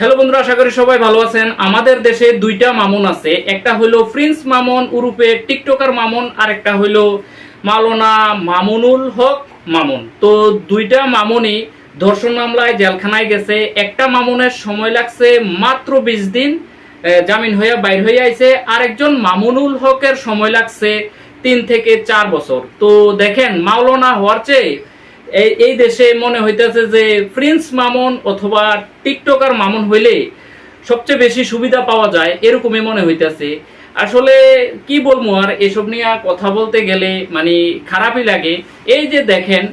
Hello বন্ধুরা, আশা করি সবাই ভালো আছেন। আমাদের দেশে দুইটা মামুন আছে। একটা হইল প্রিন্স মামুন উরুপে টিকটকার মামুন আর একটা হইল মাওলানা মামুনুল হক মামুন। তো দুইটা মামুনই ধর্ষণ মামলায় জেলখানায় গেছে। একটা মামুনের সময় লাগছে মাত্র বিশ দিন জামিন হইয়া বাইর হইয়া আইছে। আরেকজন মামুনুল হকের সময় লাগছে তিন থেকে চার বছর। তো দেখেন, মাওলানা হওয়ার চেয়ে এই এই দেশে মনে হইতেছে যে প্রিন্স মামুন অথবা টিকটকার মামুন হইলে সবচেয়ে বেশি সুবিধা পাওয়া যায়, এরকমই মনে হইতেছে। আসলে কি বলব আর, এসব নিয়ে কথা বলতে গেলে মানে খারাপই লাগে। এই যে দেখেন,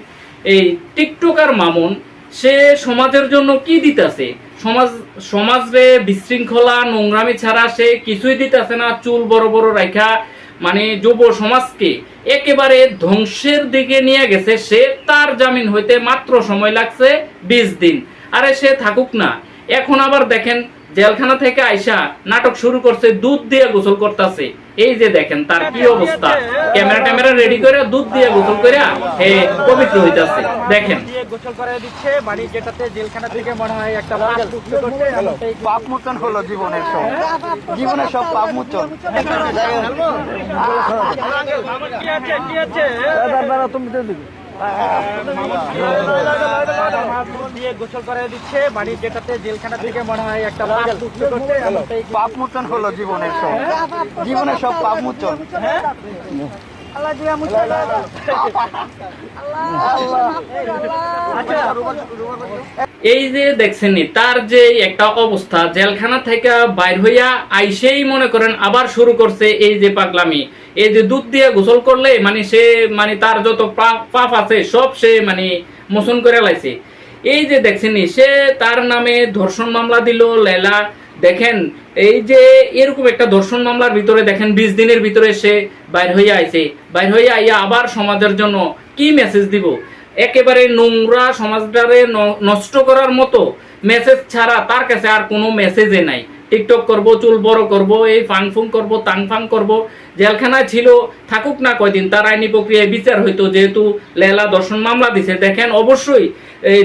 এই টিকটকার মামুন, সে সমাজের জন্য কি দিতেছে? সমাজ সমাজে বিশৃঙ্খলা, নোংরামি ছাড়া সে কিছুই দিতেছে না, চুল বড় বড় রাখা মানে যুব সমাজকে একেবারে ধ্বংসের দিকে নিয়ে গেছে। সে তার জামিন হইতে মাত্র সময় লাগছে, বিশ দিন। আরে সে থাকুক না। এখন আবার দেখেন জেলখানা থেকে আইসা নাটক শুরু করছে দুধ দিয়ে গোসল করতেছে। এই যে দেখেন তার কি অবস্থা? ক্যামেরা ট্যামেরা রেডি করে দুধ দিয়ে গোসল করে হে পবিত্র হইতাছে। দেখেন। গোসল করে দিচ্ছে মানে যেটাতে জেলখানা থেকে মনে হয় একটা পাপ মোচন হলো জীবনের সব। জীবনের সব পাপ মোচন কি আছে কি আছে? তুমি দিয়ে গোসল করে দিচ্ছে মানে যেটাতে জেলখানা থেকে মনে হয় একটা পাপ মোচন হলো জীবনের সব। জীবনের সব পাপ মোচন এই যে দেখছেন তার যে একটা অবস্থা, জেলখানা থেকে বাইর হইয়া আইসেই মনে করেন আবার শুরু করছে এই যে পাগলামি। এই যে দুধ দিয়ে গোসল করলে মানে সে মানে তার যত পাপ আছে, সব সে মানে মোচন করে লাইছে। এই যে দেখছেন সে তার নামে ধর্ষণ মামলা দিল, লেলা। দেখেন, এই যে এরকম একটা ধর্ষণ মামলার ভিতরে দেখেন, বিশ দিনের ভিতরে সে বাইর হইয়া আইছে। বাইর হইয়া আইয়া আবার সমাজের জন্য কি মেসেজ দিব? একেবারে নোংরা সমাজটারে নষ্ট করার মতো মেসেজ ছাড়া তার কাছে আর কোনো মেসেজে নাই। টিকটক করব, চুল বড় করব, এই ফাং ফুং করব তাং ফাং করব। জেলখানায় ছিল, থাকুক না কয়দিন, তার আইনি প্রক্রিয়ায় বিচার হইতো, যেহেতু লেলা দর্শন মামলা দিছে। দেখেন, অবশ্যই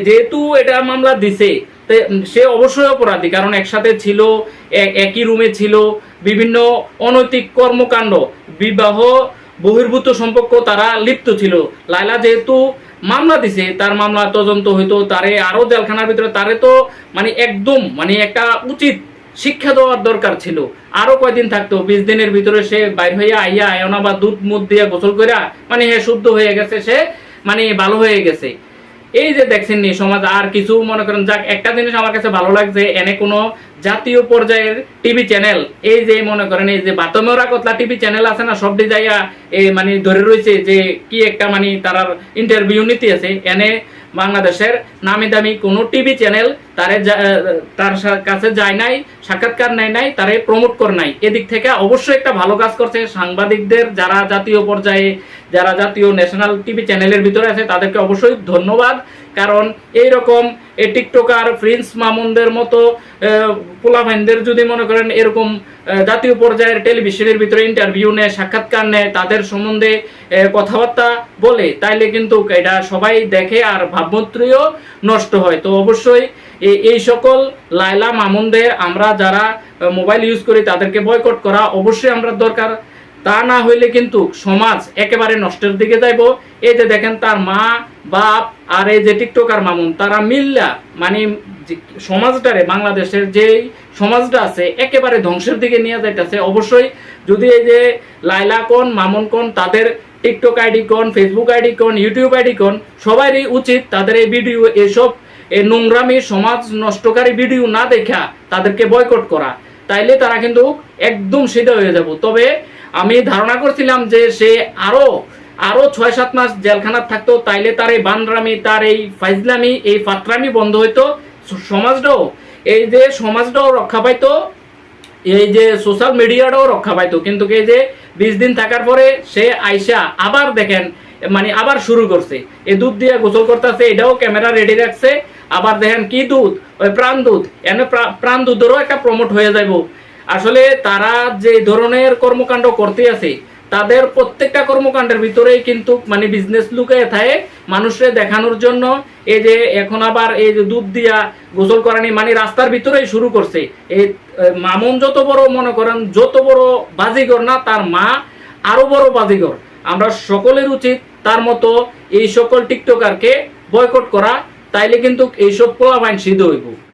যেহেতু এটা মামলা দিছে সে অবশ্যই অপরাধী, কারণ একসাথে ছিল একই রুমে ছিল, বিভিন্ন অনৈতিক কর্মকাণ্ড, বিবাহ, বহির্ভূত সম্পর্ক, তারা লিপ্ত ছিল। লাইলা যেহেতু মামলা দিছে, তার মামলা তদন্ত হইতো, তারে আরও জেলখানার ভিতরে, তারে তো মানে একদম মানে একটা উচিত শিক্ষা দেওয়ার দরকার ছিল। আরও কয়দিন থাকতো, বিশ দিনের ভিতরে সে বাইর হইয়া আইয়া আয়না বা দুধ মুধ দিয়ে গোসল কইরা মানে হে শুদ্ধ হয়ে গেছে, সে মানে ভালো হয়ে গেছে। এই যে দেখছেন নি সমাজ, আর কিছু মনে করেন, যাক, একটা জিনিস আমার কাছে ভালো লাগছে, এনে কোনো জাতীয় পর্যায়ের টিভি চ্যানেল এই যে মনে করেন, এই যে বাতমেরা কতলা টিভি চ্যানেল আছে না, সব যাইয়া এই মানে ধরে রয়েছে যে কি একটা মানে তারার ইন্টারভিউ নিতে আছে। এনে বাংলাদেশের নামি দামি কোনো টিভি চ্যানেল তারে তার কাছে যায় নাই, সাক্ষাৎকার নেয় নাই, তারে প্রমোট করে নাই। এদিক থেকে অবশ্যই একটা ভালো কাজ করছে। সাংবাদিকদের যারা জাতীয় পর্যায়ে, যারা জাতীয় ন্যাশনাল টিভি চ্যানেলের ভিতরে আছে, তাদেরকে অবশ্যই ধন্যবাদ। কারণ এই রকম টিকটকার, প্রিন্স মামুনদের মতো পোলাভাইনদের যদি মনে করেন এরকম জাতীয় পর্যায়ের টেলিভিশনের ভিতরে ইন্টারভিউ নেয়, সাক্ষাৎকার নেয়, তাদের সম্বন্ধে কথাবার্তা বলে, তাইলে কিন্তু এটা সবাই দেখে আর ভাবমূর্তিও নষ্ট হয়। তো অবশ্যই এই সকল লাইলা মামুনদের আমরা যারা মোবাইল ইউজ করি, তাদেরকে বয়কট করা অবশ্যই আমরা দরকার। তা না হইলে কিন্তু সমাজ একেবারে নষ্টের দিকে যাইব। এই যে দেখেন তার মা, বাপ আর এই যে টিকটকার মামুন, তারা মিল্লা মানে সমাজটারে, বাংলাদেশের যে সমাজটা আছে, একেবারে ধ্বংসের দিকে নিয়ে যাইতেছে। অবশ্যই যদি এই যে লাইলা কোন, মামুন কোন, তাদের টিকটক আইডি কোন, ফেসবুক আইডি কোন, ইউটিউব আইডি কোন সবারই উচিত তাদের এই ভিডিও, এসব এই নোংরামি, সমাজ নষ্টকারী ভিডিও না দেখা, তাদেরকে বয়কট করা। তাইলে তারা কিন্তু একদম সিধা হয়ে যাব। তবে আমি ধারণা করছিলাম যে সে আরও আরও ছয় সাত মাস জেলখানার থাকতো, তাইলে তার এই বানরামি, তার এই ফাইজলামি, এই ফাতরামি বন্ধ হইতো। সমাজটাও, এই যে সমাজটাও রক্ষা পাইতো, এই যে সোশ্যাল মিডিয়াটাও রক্ষা পাইতো। কিন্তু এই যে বিশ দিন থাকার পরে সে আইসা আবার দেখেন মানে আবার শুরু করছে। এই দুধ দিয়ে গোসল করতেছে, এটাও ক্যামেরা রেডি রাখছে। আবার দেখেন কি দুধ? ওই প্রাণ দুধ। এনে প্রা- প্রাণ দুধেরও একটা প্রমোট হয়ে যাইব। আসলে তারা যে ধরনের কর্মকাণ্ড করতে আছে, তাদের প্রত্যেকটা কর্মকাণ্ডের ভিতরেই কিন্তু মানে বিজনেস লুকিয়ে থাকে, মানুষকে দেখানোর জন্য। এই যে এখন আবার এই যে দুধ দিয়া গোসল করানি মানে রাস্তার ভিতরেই শুরু করছে। এই মামুন যত বড় মনে করেন, যত বড় বাজিগর না, তার মা আরও বড় বাজিগর। আমরা সকলের উচিত তার মতো এই সকল টিকটকারকে বয়কট করা, তাইলে কিন্তু এইসব পোলাপাইন সিদ্ধ হইব।